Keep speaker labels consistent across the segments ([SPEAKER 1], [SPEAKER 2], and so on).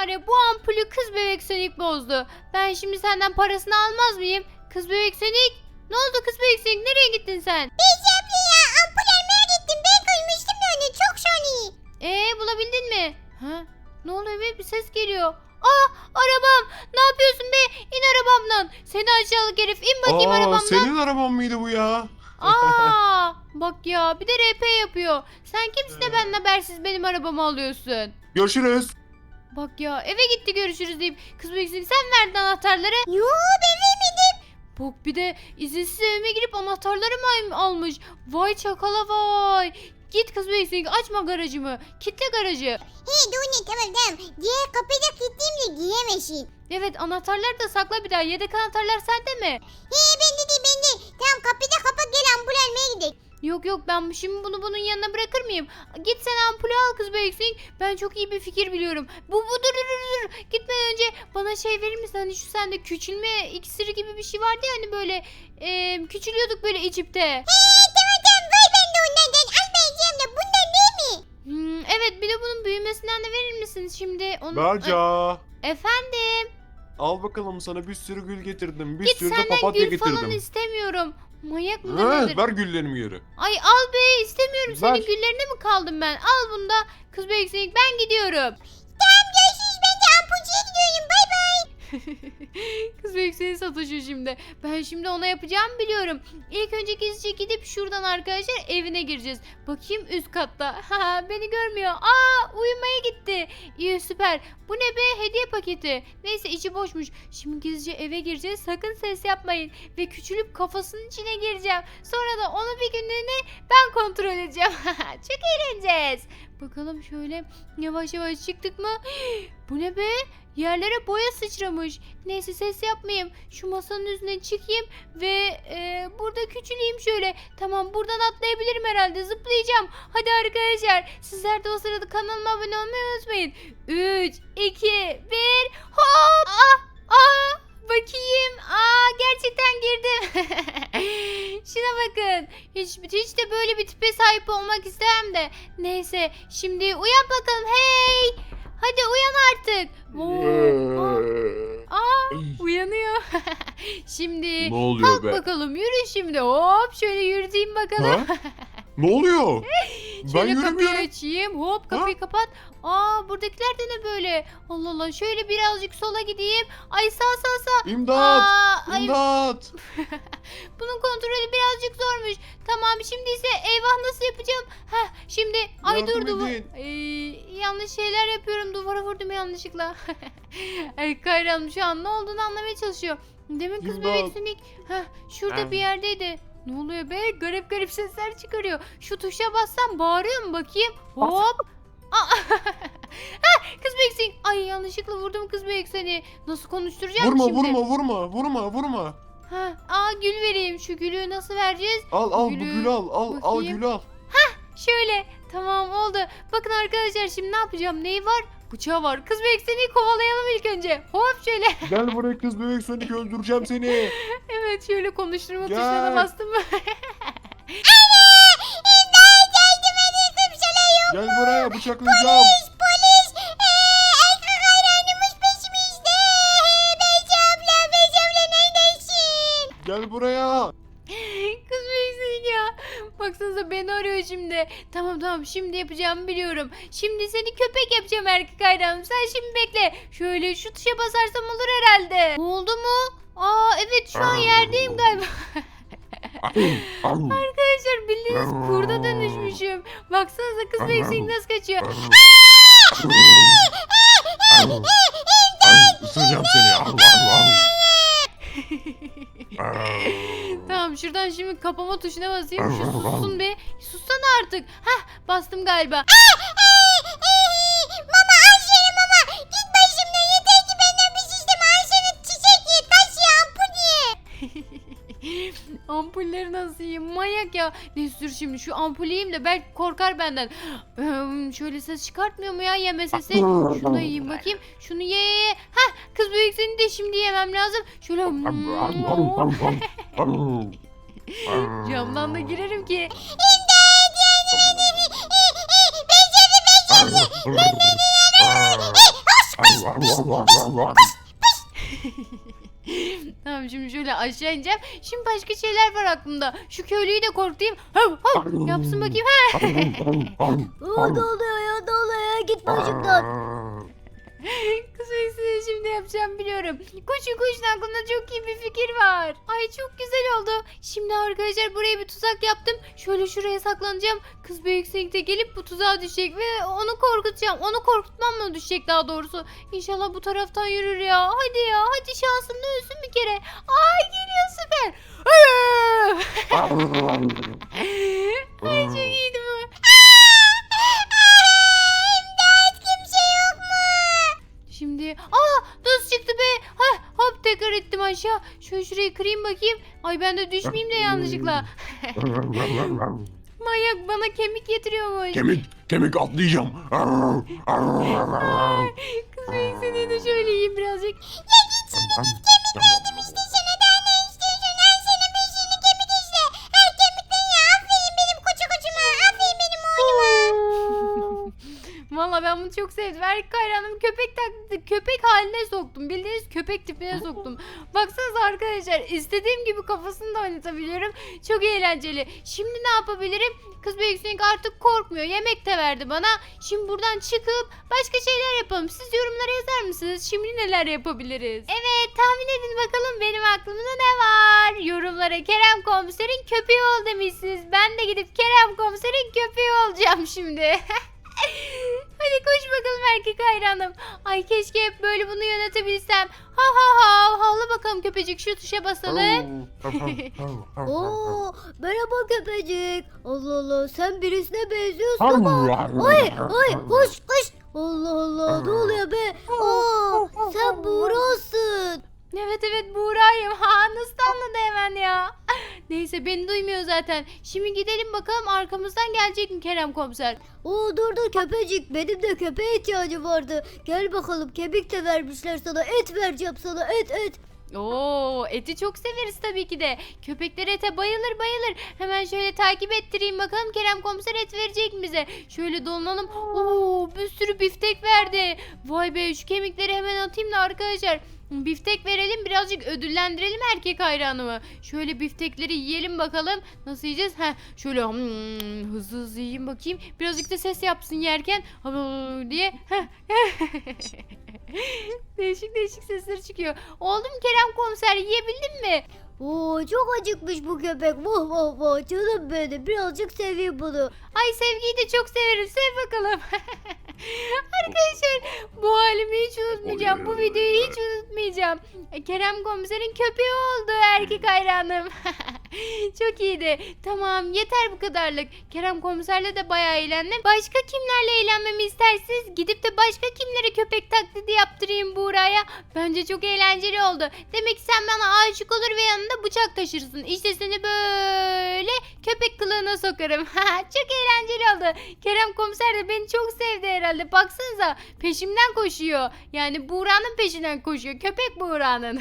[SPEAKER 1] var ya bu ampulü kız bebek Sonic bozdu. Ben şimdi senden parasını almaz mıyım? Kız bebek Sonic? Ne oldu kız bebek Sonic? Nereye gittin sen?
[SPEAKER 2] Abla ya ampul almaya gittim. Ben koymuştum onu çok şoni.
[SPEAKER 1] Ee bulabildin mi? Ha? Ne oluyor be? Bir ses geliyor. Aa arabam. Ne yapıyorsun be? İn arabamdan. Seni aşağılık herif. İn bakayım
[SPEAKER 3] Aa,
[SPEAKER 1] arabamdan.
[SPEAKER 3] senin araban mıydı bu ya?
[SPEAKER 1] Aa bak ya bir de RP yapıyor. Sen kimsin de benden habersiz benim arabamı alıyorsun?
[SPEAKER 3] Görüşürüz.
[SPEAKER 1] Bak ya eve gitti görüşürüz deyip kız beksin sen verdin anahtarları.
[SPEAKER 2] Yo ben vermedim.
[SPEAKER 1] Bak bir de izinsiz evime girip anahtarları mı al- almış? Vay çakala vay. Git kız beksin açma garajımı. Kitle garajı.
[SPEAKER 2] He dur ne tamam tamam. Diğer kapıda gittiğimde giyemezsin.
[SPEAKER 1] Evet anahtarları da sakla bir daha. Yedek anahtarlar sende mi?
[SPEAKER 2] He bende değil bende. Tamam kapıda kapat gel almaya gidelim.
[SPEAKER 1] Yok yok ben şimdi bunu bunun yanına bırakır mıyım? Git sen ampulü al kız Beysin. Ben çok iyi bir fikir biliyorum. Bu bu dur dur dur. Gitmeden önce bana şey verir misin? Hani şu sende küçülme iksiri gibi bir şey vardı ya hani böyle e, küçülüyorduk böyle içip de.
[SPEAKER 2] He tamam tamam ver onlardan. Almayacağım da bunlar değil mi?
[SPEAKER 1] Hmm, evet bir de bunun büyümesinden de verir misiniz şimdi? Onu...
[SPEAKER 3] Berca.
[SPEAKER 1] Efendim?
[SPEAKER 3] Al bakalım sana bir sürü gül getirdim. Bir
[SPEAKER 1] Git
[SPEAKER 3] sürü de
[SPEAKER 1] senden
[SPEAKER 3] papatya
[SPEAKER 1] gül falan
[SPEAKER 3] getirdim.
[SPEAKER 1] istemiyorum. Manyak mı
[SPEAKER 3] Ha,
[SPEAKER 1] nedir?
[SPEAKER 3] ver güllerimi geri.
[SPEAKER 1] Ay al be istemiyorum senin
[SPEAKER 3] Ver.
[SPEAKER 1] güllerine mi kaldım ben? Al bunu da kız Beysin ben gidiyorum.
[SPEAKER 2] Tamam görüşürüz ben de ampulcuya gidiyorum bay
[SPEAKER 1] Kız büyükseni satışıyor şimdi. Ben şimdi ona yapacağımı biliyorum. İlk önce gizlice gidip şuradan arkadaşlar evine gireceğiz. Bakayım üst katta. Ha beni görmüyor. Aa uyumaya gitti. İyi süper. Bu ne be hediye paketi. Neyse içi boşmuş. Şimdi gizlice eve gireceğiz. Sakın ses yapmayın. Ve küçülüp kafasının içine gireceğim. Sonra da onu bir günlüğüne ben kontrol edeceğim. Çok eğleneceğiz. Bakalım şöyle yavaş yavaş çıktık mı? Bu ne be? Yerlere boya sıçramış. Neyse ses yapmayayım. Şu masanın üstüne çıkayım ve e, burada küçüleyim şöyle. Tamam buradan atlayabilirim herhalde. Zıplayacağım. Hadi arkadaşlar. Sizler de o sırada kanalıma abone olmayı unutmayın. 3, 2, 1. Hop! Ah! Ah! Bakayım. Aa gerçekten girdim. Şuna bakın. Hiç, hiç de böyle bir tipe sahip olmak istemem de. Neyse şimdi uyan bakalım. Hey! Hadi uyan artık. Oo, aa, aa, uyanıyor. şimdi
[SPEAKER 3] ne oluyor
[SPEAKER 1] kalk
[SPEAKER 3] be?
[SPEAKER 1] bakalım yürü şimdi. Hop şöyle yürüteyim bakalım.
[SPEAKER 3] Ha? Ne oluyor? ben
[SPEAKER 1] Şöyle kapıyı açayım. Hop kapıyı kapat. Aa buradakiler de ne böyle? Allah Allah şöyle birazcık sola gideyim. Ay sağ sağ sağ.
[SPEAKER 3] İmdat!
[SPEAKER 1] Aa,
[SPEAKER 3] İmdat!
[SPEAKER 1] Bunun kontrolü birazcık zormuş. Tamam şimdi ise eyvah nasıl yapacağım? Heh şimdi ay
[SPEAKER 3] Yardım
[SPEAKER 1] dur duvar.
[SPEAKER 3] edin.
[SPEAKER 1] Ee, yanlış şeyler yapıyorum. Duvara vurdum yanlışlıkla. Ay Kayran şu an ne olduğunu anlamaya çalışıyor. Demin kız bebek
[SPEAKER 3] İmdat.
[SPEAKER 1] sümük. Heh şurada
[SPEAKER 3] Ah.
[SPEAKER 1] bir yerdeydi. Ne oluyor be? Garip garip sesler çıkarıyor. Şu tuşa bassam bağırıyor mu bakayım? Hop. Aa, Heh, kız bebek Ay yanlışlıkla vurdum kız bebek seni. Nasıl konuşturacağım
[SPEAKER 3] Vurma
[SPEAKER 1] şimdi?
[SPEAKER 3] vurma vurma vurma vurma.
[SPEAKER 1] Ha, aa gül vereyim. Şu gülü nasıl vereceğiz?
[SPEAKER 3] Al al bu
[SPEAKER 1] Gülü
[SPEAKER 3] gülü al al al
[SPEAKER 1] bakayım.
[SPEAKER 3] gülü al.
[SPEAKER 1] Şöyle. Tamam oldu. Bakın arkadaşlar şimdi ne yapacağım? Neyi var? Bıçağı var. Kız bebek seni kovalayalım ilk önce. Hop şöyle.
[SPEAKER 3] Gel buraya kız bebek Sonic öldüreceğim seni.
[SPEAKER 1] evet şöyle konuşturma
[SPEAKER 3] Gel.
[SPEAKER 1] tuşuna bastım mı?
[SPEAKER 3] Gel buraya bıçaklayacağım. Gel buraya.
[SPEAKER 1] Kız bebek ya. Baksanıza beni arıyor şimdi. Tamam tamam şimdi yapacağımı biliyorum. Şimdi seni köpek yapacağım erkek hayranım. Sen şimdi bekle. Şöyle şu tuşa basarsam olur herhalde. Oldu mu? Aa evet şu an yerdeyim galiba. Arkadaşlar bildiğiniz kurda dönüşmüşüm. Baksanıza kız bebek nasıl kaçıyor.
[SPEAKER 3] Isıracağım seni. Al al al.
[SPEAKER 1] Tamam şuradan şimdi kapama tuşuna basayım. Şu sussun be. Sussana artık. Hah bastım galiba. Ampulleri nasıl yiyeyim? Manyak ya. Neyse dur şimdi şu ampulü yiyeyim de belki korkar benden. Ehm, şöyle ses çıkartmıyor mu ya yeme sesi? Şunu da yiyeyim bakayım. Şunu ye ye ye. Hah kız büyük seni de şimdi yemem lazım. Şöyle camdan da girerim ki.
[SPEAKER 2] İmdat yardım edin. Beyci abla Beyci abla. Hoş hoş
[SPEAKER 1] tamam şimdi şöyle aşağı ineceğim. Şimdi başka şeyler var aklımda. Şu köylüyü de korkutayım. Hav, hav. Yapsın bakayım. Ha.
[SPEAKER 2] Aa, ne oluyor ya ne oluyor ya git başımdan.
[SPEAKER 1] Kız Bey'sini şimdi yapacağım biliyorum. Koşun koşun aklımda çok iyi bir fikir var. Ay çok güzel oldu. Şimdi arkadaşlar buraya bir tuzak yaptım. Şöyle şuraya saklanacağım. Kız Büyük de gelip bu tuzağa düşecek ve onu korkutacağım. Onu korkutmam mı düşecek daha doğrusu. İnşallah bu taraftan yürür ya. Hadi ya hadi şansım dönsün bir kere. Ay geliyor süper. Şöyle şurayı kırayım bakayım. Ay ben de düşmeyeyim de yanlışlıkla. Manyak bana kemik getiriyormuş.
[SPEAKER 3] kemik, kemik atlayacağım.
[SPEAKER 1] Kız ben seni de şöyle yiyeyim birazcık.
[SPEAKER 2] Verdim işte sana daha ne
[SPEAKER 1] Ben bunu çok sevdim. Erkek hayranım köpek taklidi köpek haline soktum. Bildiğiniz köpek tipine soktum. Baksanıza arkadaşlar istediğim gibi kafasını da oynatabiliyorum. Çok eğlenceli. Şimdi ne yapabilirim? Kız Büyüksünük artık korkmuyor. Yemek de verdi bana. Şimdi buradan çıkıp başka şeyler yapalım. Siz yorumlara yazar mısınız? Şimdi neler yapabiliriz? Evet tahmin edin bakalım benim aklımda ne var? Yorumlara Kerem Komiser'in köpeği ol demişsiniz. Ben de gidip Kerem Komiser'in köpeği olacağım şimdi. Hadi koş bakalım erkek hayranım. Ay keşke hep böyle bunu yönetebilsem. Ha ha ha. Havla bakalım köpecik şu tuşa basalım.
[SPEAKER 2] Oo, merhaba köpecik. Allah Allah sen birisine benziyorsun ama. Ay ay koş koş. Allah Allah ne oluyor be? Aa, sen Buğra'sın.
[SPEAKER 1] Evet evet Buğra'yım. Ha nasıl anladı hemen ya. Neyse beni duymuyor zaten. Şimdi gidelim bakalım arkamızdan gelecek mi Kerem komiser?
[SPEAKER 2] Oo dur dur köpecik benim de köpeğe ihtiyacım vardı. Gel bakalım kemik de vermişler sana et vereceğim sana et et.
[SPEAKER 1] Oo eti çok severiz tabii ki de. Köpekler ete bayılır bayılır. Hemen şöyle takip ettireyim bakalım Kerem komiser et verecek bize? Şöyle dolanalım. Oo bir sürü biftek verdi. Vay be şu kemikleri hemen atayım da arkadaşlar. Biftek verelim birazcık ödüllendirelim erkek hayranımı. Şöyle biftekleri yiyelim bakalım. Nasıl yiyeceğiz? Heh, şöyle hmm, hızlı hızlı yiyeyim bakayım. Birazcık da ses yapsın yerken. diye. Değişik değişik sesler çıkıyor. Oldu mu Kerem komiser yiyebildin mi?
[SPEAKER 2] Oo çok acıkmış bu köpek. Vah vah vah canım benim birazcık seveyim bunu.
[SPEAKER 1] Ay sevgiyi de çok severim. Sev bakalım. Arkadaşlar bu halimi hiç unutmayacağım. Bu videoyu hiç unutmayacağım. E, Kerem komiserin köpeği oldu erkek hayranım. çok iyiydi. Tamam yeter bu kadarlık. Kerem komiserle de bayağı eğlendim. Başka kimlerle eğlenmemi istersiniz? Gidip de başka kimlere köpek taklidi yaptırayım Buğra'ya. Bence çok eğlenceli oldu. Demek ki sen bana aşık olur ve yanında bıçak taşırsın. İşte seni böyle köpek kılığına sokarım. çok eğlenceli oldu. Kerem komiser de beni çok sevdi herhalde. Baksanıza peşimden koşuyor. Yani Buğra'nın peşinden koşuyor. Köpek Buğra'nın.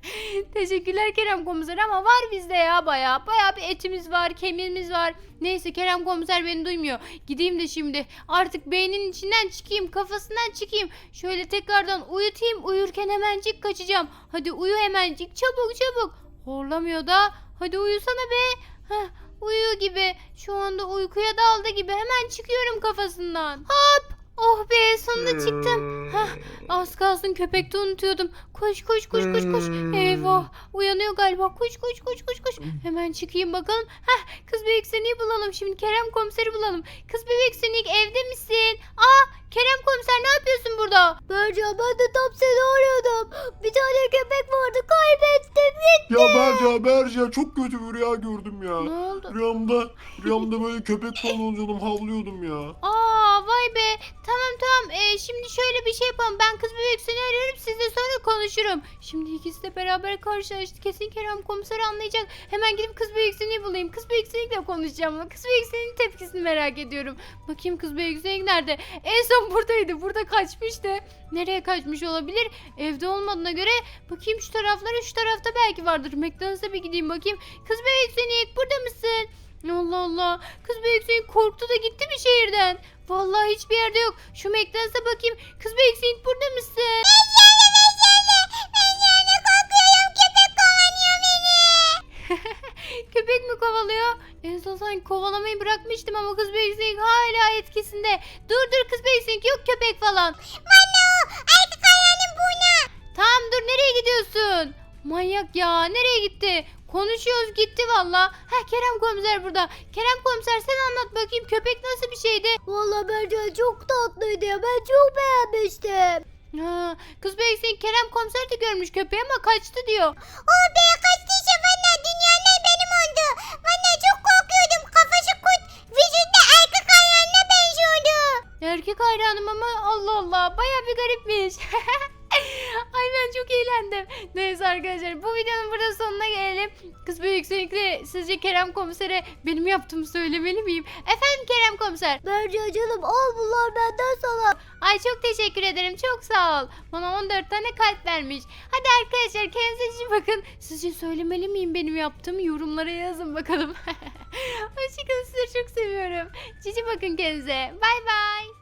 [SPEAKER 1] Teşekkürler Kerem komiser ama var bizde ya baya. Baya bir etimiz var, kemiğimiz var. Neyse Kerem komiser beni duymuyor. Gideyim de şimdi artık beynin içinden çıkayım, kafasından çıkayım. Şöyle tekrardan uyutayım. Uyurken hemencik kaçacağım. Hadi uyu hemencik. Çabuk çabuk. Horlamıyor da. Hadi uyusana be. Heh, uyuyor gibi. Şu anda uykuya daldı gibi. Hemen çıkıyorum kafasından. Hop. Oh be sonunda çıktım. Hah, az kalsın köpekte unutuyordum. Koş koş koş koş koş. Eyvah uyanıyor galiba. Koş koş koş koş koş. Hemen çıkayım bakalım. Hah kız bebek seni bulalım. Şimdi Kerem komiseri bulalım. Kız bebek Sonic evde misin? Aa Kerem komiser ne yapıyorsun burada?
[SPEAKER 2] Berca ben de tam seni arıyordum. Bir tane köpek vardı kaybettim.
[SPEAKER 3] Ya Berca, Berca çok kötü bir rüya gördüm ya.
[SPEAKER 1] Ne oldu?
[SPEAKER 3] Rüyamda, rüyamda böyle köpek falan oluyordum, havlıyordum ya.
[SPEAKER 1] Aa vay be. Tamam tamam. Ee, şimdi şöyle bir şey yapalım. Ben kız bebek seni arıyorum. Sizle sonra konuşurum. Şimdi ikisi de beraber karşılaştı. Kesin Kerem komiser anlayacak. Hemen gidip kız bebek seni bulayım. Kız bebek seninle konuşacağım. Kız bebek senin tepkisini merak ediyorum. Bakayım kız bebek senin nerede? En son buradaydı. Burada kaçmıştı. Nereye kaçmış olabilir? Evde olmadığına göre bakayım şu taraflara şu tarafta belki vardır. McDonald's'a bir gideyim bakayım. Kız bebek seni burada mısın? Allah Allah. Kız Beksin korktu da gitti mi şehirden? Vallahi hiçbir yerde yok. Şu McDonald's'a bakayım. Kız Beksin burada mısın? Köpek mi kovalıyor? En son sanki kovalamayı bırakmıştım ama kız Beksin hala etkisinde. Dur dur kız Beksin yok köpek falan.
[SPEAKER 2] Mano, ay kayanın bu ne?
[SPEAKER 1] Tamam dur nereye gidiyorsun? Manyak ya nereye gitti? Konuşuyoruz gitti valla. Ha Kerem komiser burada. Kerem komiser sen anlat bakayım köpek nasıl bir şeydi?
[SPEAKER 2] Valla bence çok tatlıydı ya. Ben çok beğenmiştim.
[SPEAKER 1] Ha, kız belki Kerem komiser de görmüş köpeği ama kaçtı diyor.
[SPEAKER 2] O be kaçtıysa valla dünyanın benim oldu. Valla çok korkuyordum. Kafası kurt. Vücutta erkek hayvanına benziyordu.
[SPEAKER 1] Erkek hayranım ama Allah Allah baya bir garipmiş. Ay ben çok eğlendim. Neyse arkadaşlar bu videonun burada sonuna gelelim. Kız büyük yükseklikle sizce Kerem komisere benim yaptığımı söylemeli miyim? Efendim Kerem komiser.
[SPEAKER 2] Bence canım al bunlar benden sana.
[SPEAKER 1] Ay çok teşekkür ederim. Çok sağ ol. Bana 14 tane kalp vermiş. Hadi arkadaşlar kendinize iyi bakın. Sizce söylemeli miyim benim yaptığımı? Yorumlara yazın bakalım. Hoşçakalın. Sizleri çok seviyorum. Cici bakın kendinize. Bay bay.